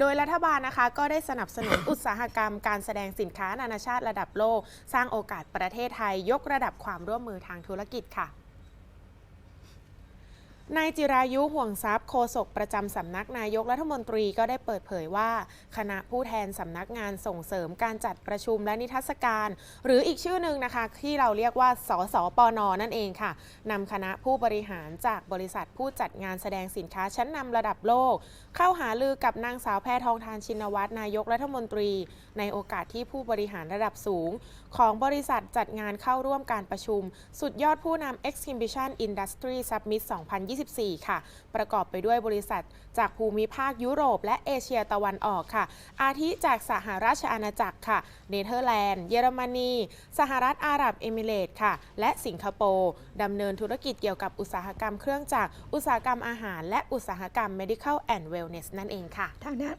โดยรัฐบาลนะคะก็ได้สนับสนุนอุตสาหกรรมการแสดงสินค้านานาชาติระดับโลก สร้างโอกาสประเทศไทยยกระดับความร่วมมือทางธุรกิจค่ะ นายจิรายุห่วงทรัพย์โฆษกประจำสำนักนายกรัฐมนตรีก็ได้เปิดเผยว่า คณะผู้แทนสำนักงานส่งเสริมการจัดประชุมและนิทรรศการ หรืออีกชื่อหนึ่งนะคะ ที่เราเรียกว่า สสปนนั่นเองค่ะนำคณะผู้บริหารจากบริษัทผู้จัดงานแสดงสินค้าชั้นนำระดับโลก เข้าหาลือกับนางสาวแพทองทานชินวัตรนายกรัฐมนตรี ในโอกาสที่ผู้บริหารระดับสูง ของบริษัทจัดงานเข้าร่วมการประชุม สุดยอดผู้นำ Exhibition Industry Summit 2024 ค่ะ ประกอบไปด้วยบริษัทจากภูมิภาคยุโรป และเอเชียตะวันออกค่ะ อาทิจากสหราชอาณาจักรค่ะ เนเธอร์แลนด์ เยอรมนี สหรัฐอาหรับเอมิเรตส์ค่ะ และสิงคโปร์ดำเนินธุรกิจเกี่ยวกับอุตสาหกรรมเครื่องจักร อุตสาหกรรมอาหาร และอุตสาหกรรม medical and wellness นั่นเองค่ะ ทางด้าน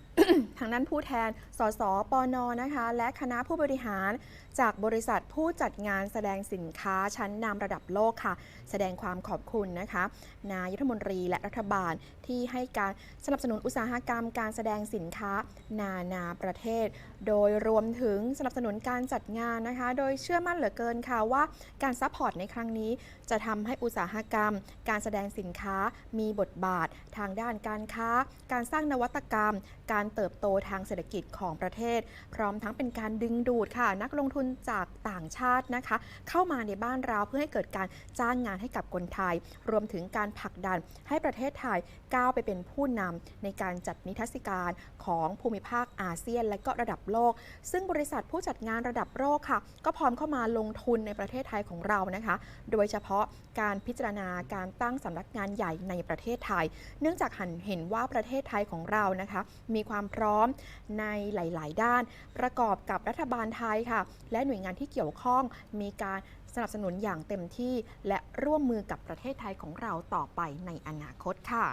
ทางนั้นผู้แทน สสปนนะคะ และคณะผู้บริหาร จากบริษัทผู้จัดงานแสดงสินค้าชั้นนำระดับโลกค่ะ แสดงความขอบคุณนะคะ นายกรัฐมนตรีและรัฐบาลที่ให้การสนับสนุนอุตสาหกรรมการแสดงสินค้านานาประเทศ โดยรวมถึงสนับสนุนการจัดงานนะคะ โดยเชื่อมั่นเหลือเกินค่ะว่าการซัพพอร์ตในครั้งนี้ จะทำให้อุตสาหกรรม การแสดงสินค้ามีบทบาท ทางด้านการค้า การสร้างนวัตกรรม การเติบโตทางเศรษฐกิจของประเทศ พร้อมทั้งเป็นการดึงดูดค่ะ นักลงทุนจากต่างชาตินะคะ เข้ามาในบ้านเราเพื่อให้เกิดการจ้างงานให้กับคนไทย รวมถึงการผลักดันให้ประเทศไทยก้าวไปเป็นผู้นำในการจัดนิทรรศการของภูมิภาคอาเซียน และก็ระดับโลก ซึ่งบริษัทผู้จัดงานระดับโลกค่ะ ก็พร้อมเข้ามาลงทุนในประเทศไทยของเรานะคะ โดยเฉพาะการพิจารณาการตั้งสำนักงานใหญ่ในประเทศไทย เนื่องจากหันเห็นว่าประเทศไทยของเรานะคะ มีความพร้อมในหลาย ๆ ด้าน ประกอบกับรัฐบาลไทยค่ะ และหน่วยงานที่เกี่ยวข้องมีการสนับสนุนอย่างเต็มที่ และร่วมมือกับประเทศไทยของเราต่อไปในอนาคตค่ะ